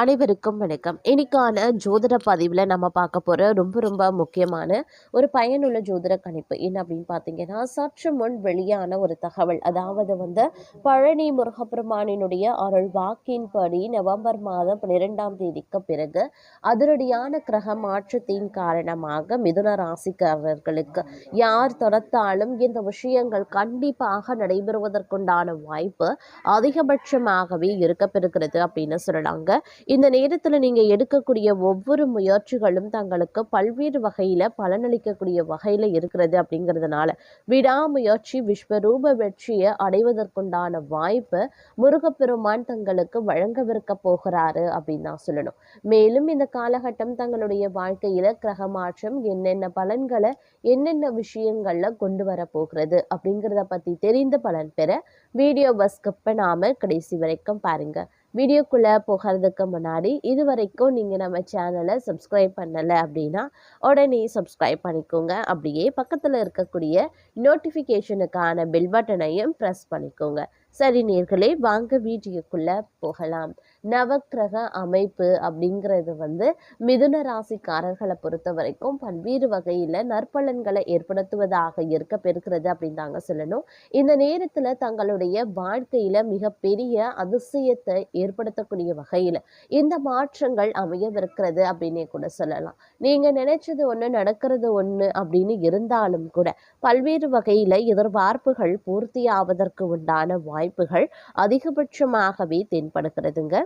அனைவருக்கும் வணக்கம். இன்னைக்கான ஜோதிட பதிவில் நம்ம பார்க்க போகிற ரொம்ப ரொம்ப முக்கியமான ஒரு பயனுள்ள ஜோதிட கணிப்பு என்ன அப்படின்னு பார்த்தீங்கன்னா சற்று முன் வெளியான ஒரு தகவல். அதாவது வந்து பழனி முருகப்பெருமானினுடைய அருள் வாக்கின்படி நவம்பர் மாதம் பன்னிரெண்டாம் தேதிக்கு பிறகு அதிரடியான கிரக மாற்றத்தின் காரணமாக மிதுன ராசிக்காரர்களுக்கு யார் தொடர்த்தாலும் இந்த விஷயங்கள் கண்டிப்பாக நடைபெறுவதற்குண்டான வாய்ப்பு அதிகபட்சமாகவே இருக்கப்பெறுகிறது அப்படின்னு சொல்லலாங்க. இந்த நேரத்தில் நீங்கள் எடுக்கக்கூடிய ஒவ்வொரு முயற்சிகளும் தங்களுக்கு பல்வேறு வகையில் பலனளிக்கக்கூடிய வகையில் இருக்கிறது அப்படிங்கிறதுனால விடாமுயற்சி விஸ்வரூப வெற்றியை அடைவதற்குண்டான வாய்ப்பு முருகப்பெருமான் தங்களுக்கு வழங்கவிருக்க போகிறாரு அப்படின்னு தான் சொல்லணும். மேலும் இந்த காலகட்டம் தங்களுடைய வாழ்க்கையில கிரக மாற்றம் என்னென்ன பலன்களை என்னென்ன விஷயங்கள்ல கொண்டு வர போகிறது அப்படிங்கிறத பத்தி தெரிந்த பலன் பெற வீடியோவை ஸ்கிப் நாம் கடைசி வரைக்கும் பாருங்கள் வீடியோக்குள்ளே போகிறதுக்கு முன்னாடி இது வரைக்கும் நீங்கள் நம்ம சேனலை சப்ஸ்கிரைப் பண்ணலை அப்படின்னா உடனே சப்ஸ்கிரைப் பண்ணிக்கோங்க. அப்படியே பக்கத்தில் இருக்கக்கூடிய நோட்டிஃபிகேஷனுக்கான பெல் பட்டனையும் ப்ரெஸ் பண்ணிக்கோங்க. சரி நேர்களே வாங்க வீடியோக்குள்ளே போகலாம். நவக்கிரக அமைப்பு அப்படிங்கிறது வந்து மிதுன ராசிக்காரர்களை பொறுத்த வரைக்கும் பல்வேறு வகையில் நற்பலன்களை ஏற்படுத்துவதாக இருக்க பெறுகிறது அப்படின்னு தாங்க சொல்லணும். இந்த நேரத்தில் தங்களுடைய வாழ்க்கையில் மிகப்பெரிய அதிசயத்தை ஏற்படுத்தக்கூடிய வகையில் இந்த மாற்றங்கள் அமையவிருக்கிறது அப்படின்னே கூட சொல்லலாம். நீங்கள் நினைச்சது ஒன்று நடக்கிறது ஒன்று அப்படின்னு இருந்தாலும் கூட பல்வேறு வகையில் எதிர்பார்ப்புகள் பூர்த்தியாவதற்கு உண்டான வாய்ப்புகள் அதிகபட்சமாகவே தென்படுகிறதுங்க.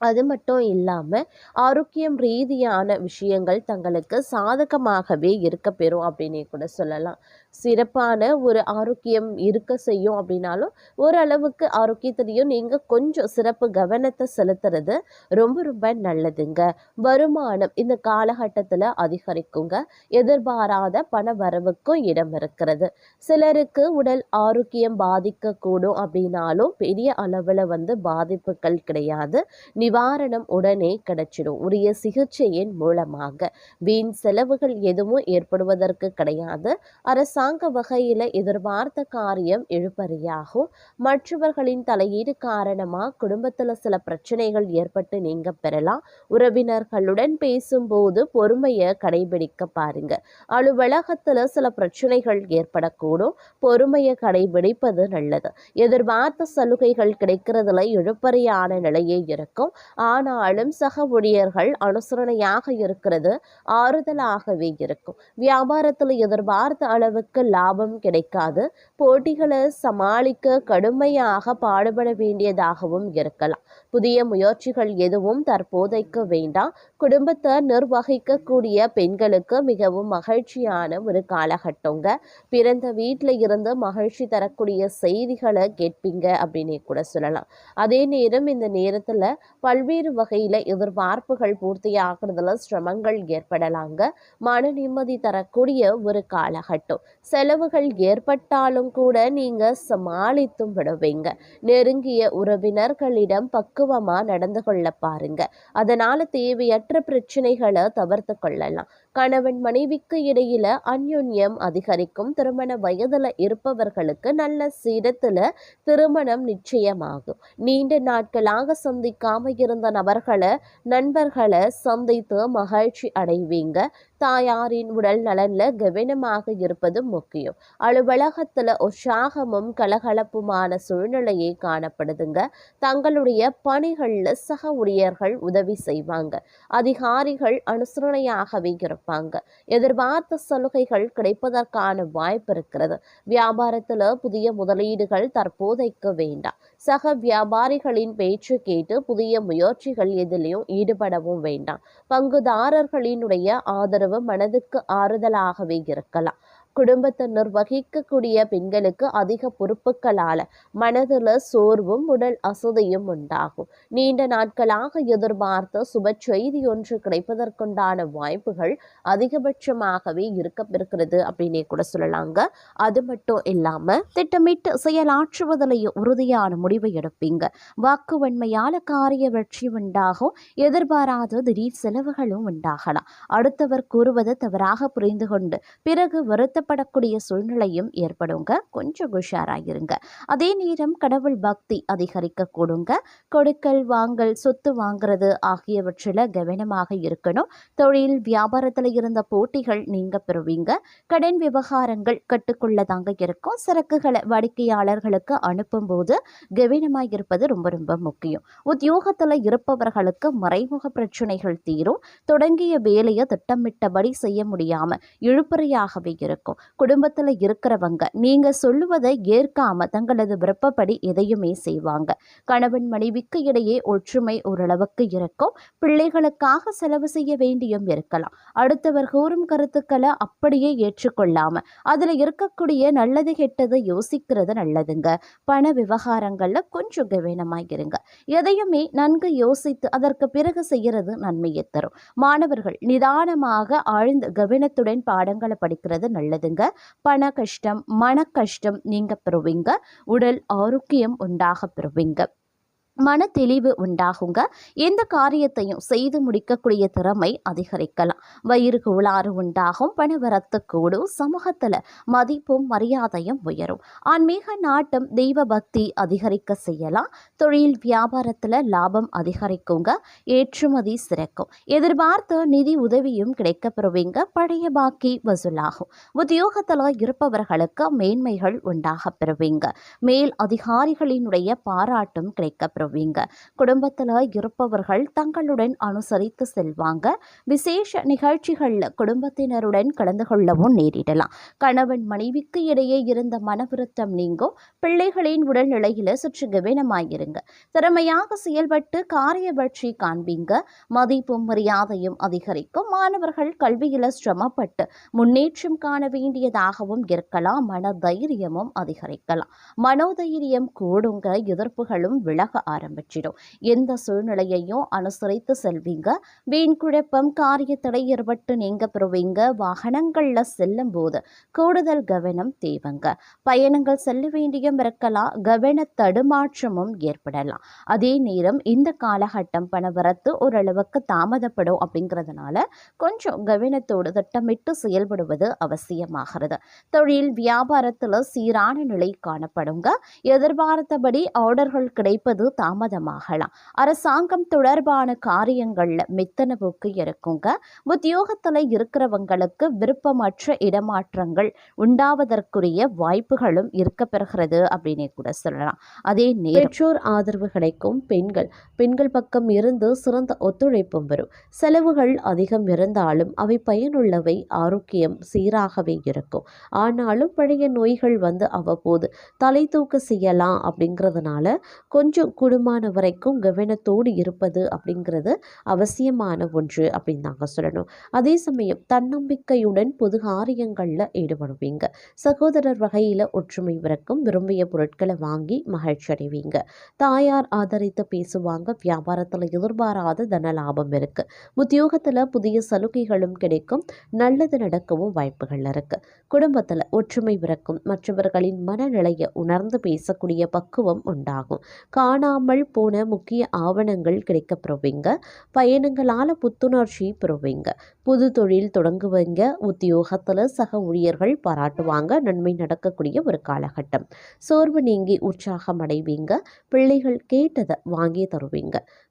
அது மட்டும் இல்லாமல் ஆரோக்கியம் ரீதியான விஷயங்கள் தங்களுக்கு சாதகமாகவே இருக்க பெறும் அப்படின்னே கூட சொல்லலாம். சிறப்பான ஒரு ஆரோக்கியம் இருக்க செய்யும் அப்படின்னாலும் ஓரளவுக்கு ஆரோக்கியத்திலையும் நீங்கள் கொஞ்சம் சிறப்பு கவனத்தை செலுத்துறது ரொம்ப ரொம்ப நல்லதுங்க. வருமானம் இந்த காலகட்டத்தில் அதிகரிக்குங்க. எதிர்பாராத பண வரவுக்கும் இடம் இருக்கிறது. சிலருக்கு உடல் ஆரோக்கியம் பாதிக்கக்கூடும் அப்படின்னாலும் பெரிய அளவில் வந்து பாதிப்புகள் கிடையாது. நிவாரணம் உடனே கிடைச்சிடும். உரிய சிகிச்சையின் மூலமாக வீண் செலவுகள் எதுவும் ஏற்படுவதற்கு கிடையாது. அரசாங்க வகையில் எதிர்பார்த்த காரியம் இழுபறியாகும். மற்றவர்களின் தலையீடு காரணமாக குடும்பத்தில் சில பிரச்சனைகள் ஏற்பட்டு நீங்க பெறலாம். உறவினர்களுடன் பேசும்போது பொறுமையை கடைபிடிக்க பாருங்க. அலுவலகத்தில் சில பிரச்சனைகள் ஏற்படக்கூடும். பொறுமையை கடைபிடிப்பது நல்லது. எதிர்பார்த்த சலுகைகள் கிடைக்கிறதுல இழுப்பறியான நிலையே இருக்கும். ஆனாலும் சக ஊழியர்கள் அனுசரணையாக இருக்கிறது ஆறுதலாகவே இருக்கும். வியாபாரத்தில் எதிர்பார்த்த அளவுக்கு லாபம் கிடைக்காது. போட்டிகளை சமாளிக்க கடுமையாக பாடுபட வேண்டியதாகவும் இருக்கலாம். புதிய முயற்சிகள் எதுவும் தற்போதைக்கு வேண்டாம். குடும்பத்தை நிர்வகிக்கக்கூடிய பெண்களுக்கு மிகவும் மகிழ்ச்சியான ஒரு காலகட்டங்க. பிறந்த வீட்டில் இருந்து மகிழ்ச்சி தரக்கூடிய செய்திகளை கேட்பீங்க அப்படின்னு கூட சொல்லலாம். அதே நேரம் இந்த நேரத்தில் பல்வேறு வகையில் எதிர்பார்ப்புகள் பூர்த்தி ஆகிறதுல சிரமங்கள் ஏற்படலாங்க. மன நிம்மதி தரக்கூடிய ஒரு காலகட்டம். செலவுகள் ஏற்பட்டாலும் கூட நீங்கள் சமாளித்தும் விடுவீங்க. நெருங்கிய உறவினர்களிடம் பக்குவமாக நடந்து கொள்ள பாருங்க. அதனால் தேவையற்ற பிரச்சனைகளை தவிர்த்து கொள்ளலாம். கணவன் மனைவிக்கு இடையில அந்யோன்யம் அதிகரிக்கும். திருமண வயதுல இருப்பவர்களுக்கு நல்ல சீரத்துல திருமணம் நிச்சயமாகும். நீண்ட நாட்களாக சந்திக்காம இருந்த நபர்களை நண்பர்களை சந்தித்து மகிழ்ச்சி அடைவீங்க. தாயாரின் உடல் நலன்ல கவனமாக இருப்பது முக்கியம். அலுவலகத்துல உற்சாகமும் கலகலப்புமான சூழ்நிலையை காணப்படுதுங்க. தங்களுடைய பணிகள்ல சக ஊழியர்கள் உதவி செய்வாங்க. அதிகாரிகள் அனுசரணையாகவே இருப்பாங்க எதிர்பார்த்த சலுகைகள் கிடைப்பதற்கான வாய்ப்பு இருக்கிறது. வியாபாரத்துல புதிய முதலீடுகள் தற்போதைக்கு வேண்டாம். சக வியாபாரிகளின் பேச்சு கேட்டு புதிய முயற்சிகள் எதிலையும் ஈடுபடவும் வேண்டாம். பங்குதாரர்களினுடைய ஆதரவு மனதுக்கு ஆறுதலாகவே இருக்கலாம். குடும்பத்தை நிர்வகிக்கக்கூடிய பெண்களுக்கு அதிக பொறுப்புகளால மனதில் சோர்வும் உடல் அசதியும் உண்டாகும். நீண்ட நாட்களாக எதிர்பார்த்த சுப செய்தி ஒன்று கிடைப்பதற்குண்டான வாய்ப்புகள் அதிகபட்சமாகவே இருக்கப்பெறுகிறது அப்படின்னே கூட சொல்லலாங்க. அது மட்டும் இல்லாம திட்டமிட்டு செயலாற்றுவதிலையும் உறுதியான முடிவை எடுப்பீங்க. வாக்குவன்மையால காரிய வெற்றி உண்டாகும். எதிர்பாராத திடீர் செலவுகளும் உண்டாகலாம். அடுத்தவர் கூறுவதை தவறாக புரிந்து கொண்டு பிறகு வருத்த பாதிக்கப்படக்கூடிய சூழ்நிலையும் ஏற்படுங்க. கொஞ்சம் உஷாராயிருங்க. அதே நேரம் கடவுள் பக்தி அதிகரிக்க கூடுங்க கொடுக்கல் வாங்கல் சொத்து வாங்குறது ஆகியவற்றில் கவனமாக இருக்கணும். தொழில் வியாபாரத்தில் இருந்த போட்டிகள் நீங்க பெறுவீங்க. கடன் விவகாரங்கள் கட்டுக்குள்ளதாங்க இருக்கும். சரக்குகளை வாடிக்கையாளர்களுக்கு அனுப்பும்போது கவனமாக இருப்பது ரொம்ப ரொம்ப முக்கியம். உத்தியோகத்தில் இருப்பவர்களுக்கு மறைமுக பிரச்சனைகள் தீரும். தொடங்கிய வேலையை திட்டமிட்டபடி செய்ய முடியாமல் இழுப்பறையாகவே இருக்கும். குடும்பத்தில் இருக்கிறவங்க நீங்க சொல்லுவதை ஏற்காம தங்களது விருப்பப்படி எதையுமே செய்வாங்க. கணவன் மனைவிக்கு இடையே ஒற்றுமை ஓரளவுக்கு இருக்கும். பிள்ளைகளுக்காக செலவு செய்ய வேண்டியும் இருக்கலாம். அடுத்தவர் கூறும் கருத்துக்களை அப்படியே ஏற்றுக்கொள்ளாம அதுல இருக்கக்கூடிய நல்லது கெட்டது யோசிக்கிறது நல்லதுங்க. பண விவகாரங்களில் கொஞ்சம் கவனமாக இருங்க. எதையுமே நன்கு யோசித்து அதற்கு பிறகு செய்யறது நன்மையை தரும். மாணவர்கள் நிதானமாக ஆழ்ந்த கவனத்துடன் பாடங்களை படிக்கிறது நல்லது. நல்லதுங்க பண கஷ்டம் மன கஷ்டம் நீங்க பெறுவீங்க. உடல் ஆரோக்கியம் உண்டாக பெறுவீங்க. மன தெளிவு உண்டாகுங்க. எந்த காரியத்தையும் செய்து முடிக்கக்கூடிய திறமை அதிகரிக்கலாம். வயிறு கோளாறு உண்டாகும் பணவரத்து கூடும் சமூகத்தில் மதிப்பும் மரியாதையும் உயரும். ஆன்மீக நாட்டம் தெய்வ பக்தி அதிகரிக்க செய்யலாம். தொழில் வியாபாரத்தில் லாபம் அதிகரிக்குங்க. ஏற்றுமதி சிறக்கும். எதிர்பார்த்த நிதி உதவியும் கிடைக்கப்பெறுவீங்க. பழைய பாக்கி வசூலாகும். உத்தியோகத்தில் இருப்பவர்களுக்கு மேன்மைகள் உண்டாக பெறுவீங்க. மேல் அதிகாரிகளினுடைய பாராட்டும் கிடைக்கப்பெறும். பெறுவீங்க குடும்பத்தில் இருப்பவர்கள் தங்களுடன் அனுசரித்து செல்வாங்க. விசேஷ நிகழ்ச்சிகளில் குடும்பத்தினருடன் கலந்து கொள்ளவும் நேரிடலாம். கணவன் மனைவிக்கு இடையே இருந்த மனவிருத்தம் நீங்கும். பிள்ளைகளின் உடல்நிலையில் சுற்று கவனமாயிருங்க. திறமையாக செயல்பட்டு காரிய வெற்றி காண்பீங்க. மதிப்பும் மரியாதையும் அதிகரிக்கும். மாணவர்கள் கல்வியில் சிரமப்பட்டு முன்னேற்றம் காண வேண்டியதாகவும் இருக்கலாம். மன தைரியமும் அதிகரிக்கலாம். மனோதைரியம் கூடுங்க. எதிர்ப்புகளும் விலக ஆரம்பிச்சிடும். எந்த சூழ்நிலையையும் அனுசரித்து செல்வீங்க. வீண் குழப்பம் காரிய தடை ஏற்பட்டு நீங்க பெறுவீங்க. வாகனங்களில் செல்லும் போது கூடுதல் கவனம் தேவைங்க. பயணங்கள் செல்ல வேண்டியும் இருக்கலாம். கவன தடுமாற்றமும் ஏற்படலாம். அதே நேரம் இந்த காலகட்டம் பணவரத்து ஓரளவுக்கு தாமதப்படும் அப்படிங்கிறதுனால கொஞ்சம் கவனத்தோடு திட்டமிட்டு செயல்படுவது அவசியமாகிறது. தொழில் வியாபாரத்தில் சீரான நிலை காணப்படுங்க. எதிர்பார்த்தபடி ஆர்டர்கள் கிடைப்பது தாமதமாகலாம். அரசாங்கம் தொடர்பான காரியங்களில் மித்தன போக்கு இருக்குங்க. உத்தியோகத்தில் இருக்கிறவங்களுக்கு விருப்பமற்ற இடமாற்றங்கள் உண்டாவதற்குரிய வாய்ப்புகளும் இருக்க பெறுகிறது அப்படின்னே கூட சொல்லலாம். அதே பெற்றோர் ஆதரவு கிடைக்கும். பெண்கள் பெண்கள் பக்கம் இருந்து சிறந்த ஒத்துழைப்பும் வரும். செலவுகள் அதிகம் இருந்தாலும் அவை பயனுள்ளவை ஆரோக்கியம் சீராகவே இருக்கும். ஆனாலும் பழைய நோய்கள் வந்து அவ்வப்போது தலை தூக்க செய்யலாம் அப்படிங்கிறதுனால கொஞ்சம் கூடுமான வரைக்கும் கவனத்தோடு இருப்பது அப்படிங்கிறது அவசியமான ஒன்று அப்படின்னு நாங்கள் சொல்லணும். அதே சமயம் தன்னம்பிக்கையுடன் பொது காரியங்களில் ஈடுபடுவீங்க. சகோதரர் வகையில் ஒற்றுமை வரைக்கும் விரும்பிய பொருட்களை வாங்கி மகிழ்ச்சி அடைவீங்க. தாயார் ஆதரித்து பேசுவாங்க வியாபாரத்தில் எதிர்பாராத தன லாபம் இருக்கு. உத்தியோகத்தில் புதிய சலுகைகளும் கிடைக்கும் நல்லது நடக்கவும் வாய்ப்புகள் இருக்கு. குடும்பத்தில் ஒற்றுமை பிறக்கும் மற்றவர்களின் மனநிலையை உணர்ந்து பேசக்கூடிய பக்குவம் உண்டாகும். காணாமல் போன முக்கிய ஆவணங்கள் கிடைக்கப்பெறுவீங்க பயணங்களால் புத்துணர்ச்சி பெறுவீங்க புது தொழில் தொடங்குவீங்க உத்தியோகத்தில் சக ஊழியர்கள் பாராட்டுவாங்க நன்மை நடக்கக்கூடிய ஒரு காலகட்டம். சோர்வு நீங்கி உற்சாகம் அடைவீங்க பிள்ளைகள் கேட்டதை வாங்கி தருவீங்க.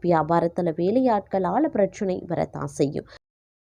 வியாபாரத்தில் வேலையாட்களால் பிரச்சனை வரத்தான் செய்யும்.